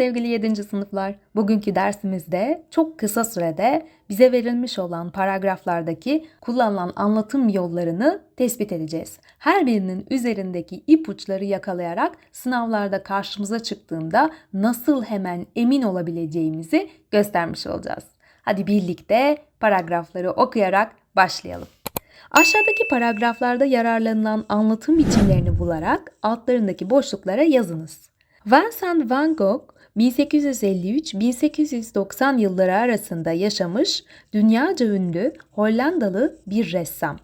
sevgili 7. sınıflar. Bugünkü dersimizde çok kısa sürede bize verilmiş olan paragraflardaki kullanılan anlatım yollarını tespit edeceğiz. Her birinin üzerindeki ipuçları yakalayarak sınavlarda karşımıza çıktığında nasıl hemen emin olabileceğimizi göstermiş olacağız. Hadi birlikte paragrafları okuyarak başlayalım. Aşağıdaki paragraflarda yararlanılan anlatım biçimlerini bularak altlarındaki boşluklara yazınız. Vincent van Gogh 1853-1890 yılları arasında yaşamış dünyaca ünlü Hollandalı bir ressam.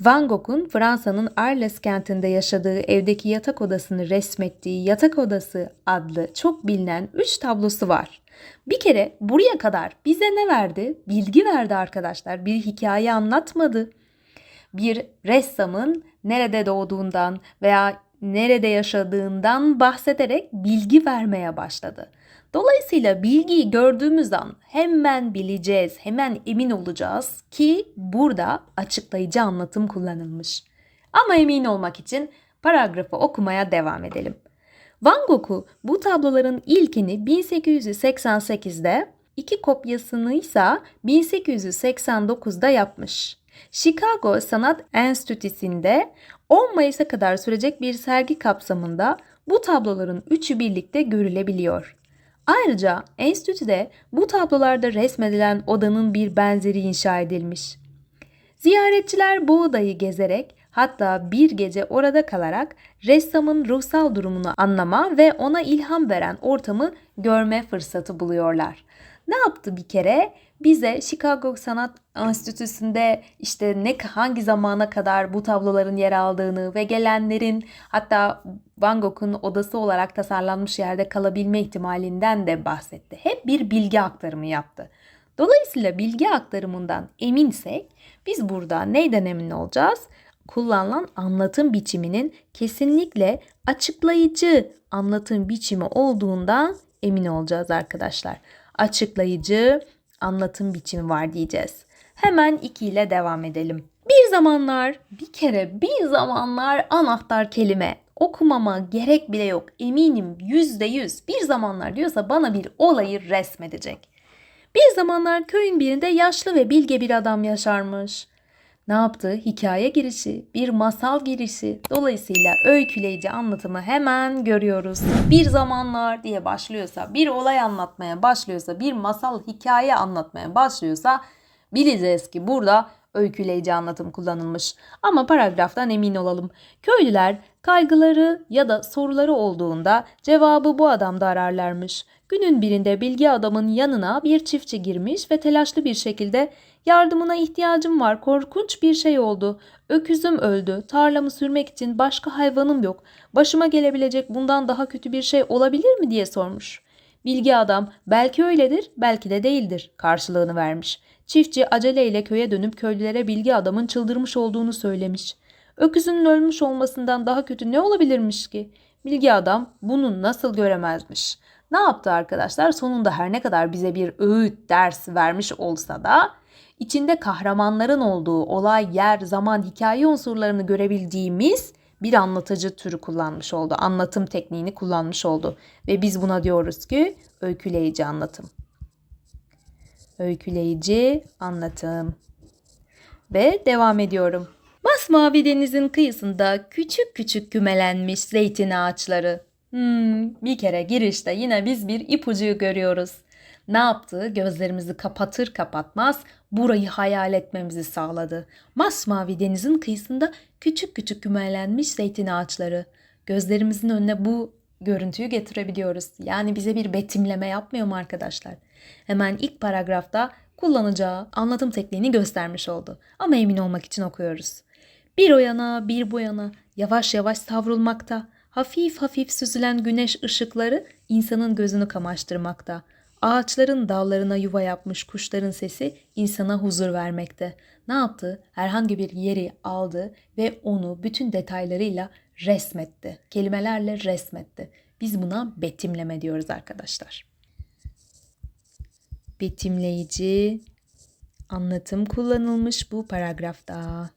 Van Gogh'un Fransa'nın Arles kentinde yaşadığı evdeki yatak odasını resmettiği Yatak Odası adlı çok bilinen 3 tablosu var. Bir kere buraya kadar bize ne verdi? Bilgi verdi arkadaşlar. Bir hikaye anlatmadı. Bir ressamın nerede doğduğundan veya nerede yaşadığından bahsederek bilgi vermeye başladı. Dolayısıyla bilgiyi gördüğümüz an hemen bileceğiz, hemen emin olacağız ki burada açıklayıcı anlatım kullanılmış. Ama emin olmak için paragrafı okumaya devam edelim. Van Gogh'u bu tabloların ilkini 1888'de, iki kopyasını ise 1889'da yapmış. Chicago Sanat Enstitüsü'nde 10 Mayıs'a kadar sürecek bir sergi kapsamında bu tabloların üçü birlikte görülebiliyor. Ayrıca enstitüde bu tablolarda resmedilen odanın bir benzeri inşa edilmiş. Ziyaretçiler bu odayı gezerek hatta bir gece orada kalarak ressamın ruhsal durumunu anlama ve ona ilham veren ortamı görme fırsatı buluyorlar. Ne yaptı bir kere? Bize Chicago Sanat Enstitüsü'nde işte ne hangi zamana kadar bu tabloların yer aldığını ve gelenlerin hatta Van Gogh'un odası olarak tasarlanmış yerde kalabilme ihtimalinden de bahsetti. Hep bir bilgi aktarımı yaptı. Dolayısıyla bilgi aktarımından eminsek biz burada neyden emin olacağız? Kullanılan anlatım biçiminin kesinlikle açıklayıcı anlatım biçimi olduğundan emin olacağız arkadaşlar. Açıklayıcı anlatım biçimi var diyeceğiz. Hemen 2 ile devam edelim. Bir zamanlar, bir kere bir zamanlar anahtar kelime. Okumama gerek bile yok. Eminim yüzde yüz bir zamanlar diyorsa bana bir olayı resmedecek. Bir zamanlar köyün birinde yaşlı ve bilge bir adam yaşarmış. Ne yaptı? Hikaye girişi, bir masal girişi. Dolayısıyla öyküleyici anlatımı hemen görüyoruz. Bir zamanlar diye başlıyorsa, bir olay anlatmaya başlıyorsa, bir masal hikaye anlatmaya başlıyorsa bileceğiz ki burada öyküleyici anlatım kullanılmış. Ama paragraftan emin olalım. Köylüler kaygıları ya da soruları olduğunda cevabı bu adamda ararlarmış. Günün birinde bilgi adamın yanına bir çiftçi girmiş ve telaşlı bir şekilde Yardımına ihtiyacım var. Korkunç bir şey oldu. Öküzüm öldü. Tarlamı sürmek için başka hayvanım yok. Başıma gelebilecek bundan daha kötü bir şey olabilir mi diye sormuş. Bilgi adam belki öyledir, belki de değildir karşılığını vermiş. Çiftçi aceleyle köye dönüp köylülere bilgi adamın çıldırmış olduğunu söylemiş. Öküzünün ölmüş olmasından daha kötü ne olabilirmiş ki? Bilgi adam bunu nasıl göremezmiş. Ne yaptı arkadaşlar? Sonunda her ne kadar bize bir öğüt ders vermiş olsa da içinde kahramanların olduğu olay, yer, zaman, hikaye unsurlarını görebildiğimiz bir anlatıcı türü kullanmış oldu. Anlatım tekniğini kullanmış oldu. Ve biz buna diyoruz ki öyküleyici anlatım. Öyküleyici anlatım. Ve devam ediyorum. Masmavi denizin kıyısında küçük küçük kümelenmiş zeytin ağaçları. Hmm, bir kere girişte yine biz bir ipucuyu görüyoruz ne yaptı? Gözlerimizi kapatır kapatmaz burayı hayal etmemizi sağladı. Masmavi denizin kıyısında küçük küçük kümelenmiş zeytin ağaçları. Gözlerimizin önüne bu görüntüyü getirebiliyoruz. Yani bize bir betimleme yapmıyor mu arkadaşlar? Hemen ilk paragrafta kullanacağı anlatım tekniğini göstermiş oldu. Ama emin olmak için okuyoruz. Bir o yana bir bu yana yavaş yavaş savrulmakta. Hafif hafif süzülen güneş ışıkları insanın gözünü kamaştırmakta. Ağaçların dallarına yuva yapmış kuşların sesi insana huzur vermekte. Ne yaptı? Herhangi bir yeri aldı ve onu bütün detaylarıyla resmetti. Kelimelerle resmetti. Biz buna betimleme diyoruz arkadaşlar. Betimleyici anlatım kullanılmış bu paragrafta.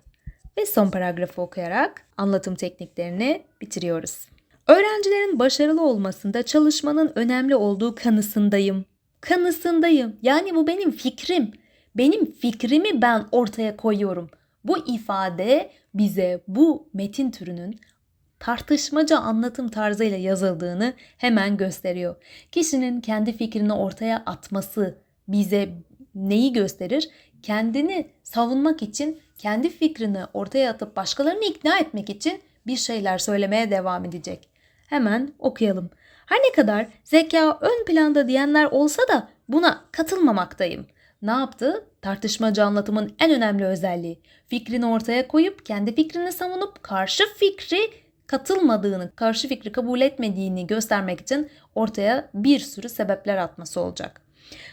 Ve son paragrafı okuyarak anlatım tekniklerini bitiriyoruz. Öğrencilerin başarılı olmasında çalışmanın önemli olduğu kanısındayım. Kanısındayım. Yani bu benim fikrim. Benim fikrimi ben ortaya koyuyorum. Bu ifade bize bu metin türünün tartışmaca anlatım tarzıyla yazıldığını hemen gösteriyor. Kişinin kendi fikrini ortaya atması bize neyi gösterir? Kendini savunmak için, kendi fikrini ortaya atıp başkalarını ikna etmek için bir şeyler söylemeye devam edecek. Hemen okuyalım. Her ne kadar zeka ön planda diyenler olsa da buna katılmamaktayım. Ne yaptı? Tartışmacı anlatımın en önemli özelliği. Fikrini ortaya koyup kendi fikrini savunup karşı fikri katılmadığını, karşı fikri kabul etmediğini göstermek için ortaya bir sürü sebepler atması olacak.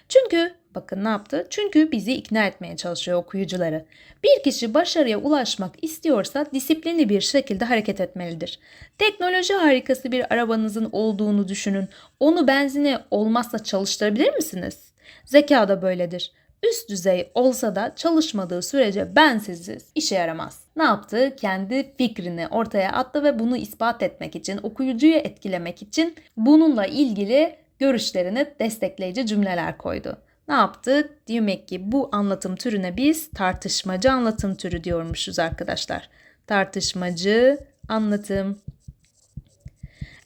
Çünkü bakın ne yaptı? Çünkü bizi ikna etmeye çalışıyor okuyucuları. Bir kişi başarıya ulaşmak istiyorsa disiplinli bir şekilde hareket etmelidir. Teknoloji harikası bir arabanızın olduğunu düşünün. Onu benzine olmazsa çalıştırabilir misiniz? Zeka da böyledir. Üst düzey olsa da çalışmadığı sürece bensizsiz işe yaramaz. Ne yaptı? Kendi fikrini ortaya attı ve bunu ispat etmek için, okuyucuyu etkilemek için bununla ilgili görüşlerini destekleyici cümleler koydu. Ne yaptık? Demek ki bu anlatım türüne biz tartışmacı anlatım türü diyormuşuz arkadaşlar. Tartışmacı anlatım.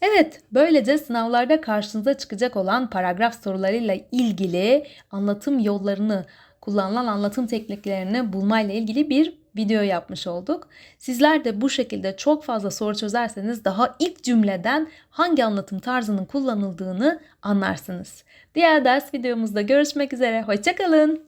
Evet, böylece sınavlarda karşınıza çıkacak olan paragraf sorularıyla ilgili anlatım yollarını, kullanılan anlatım tekniklerini bulmayla ilgili bir video yapmış olduk. Sizler de bu şekilde çok fazla soru çözerseniz daha ilk cümleden hangi anlatım tarzının kullanıldığını anlarsınız. Diğer ders videomuzda görüşmek üzere. Hoşçakalın.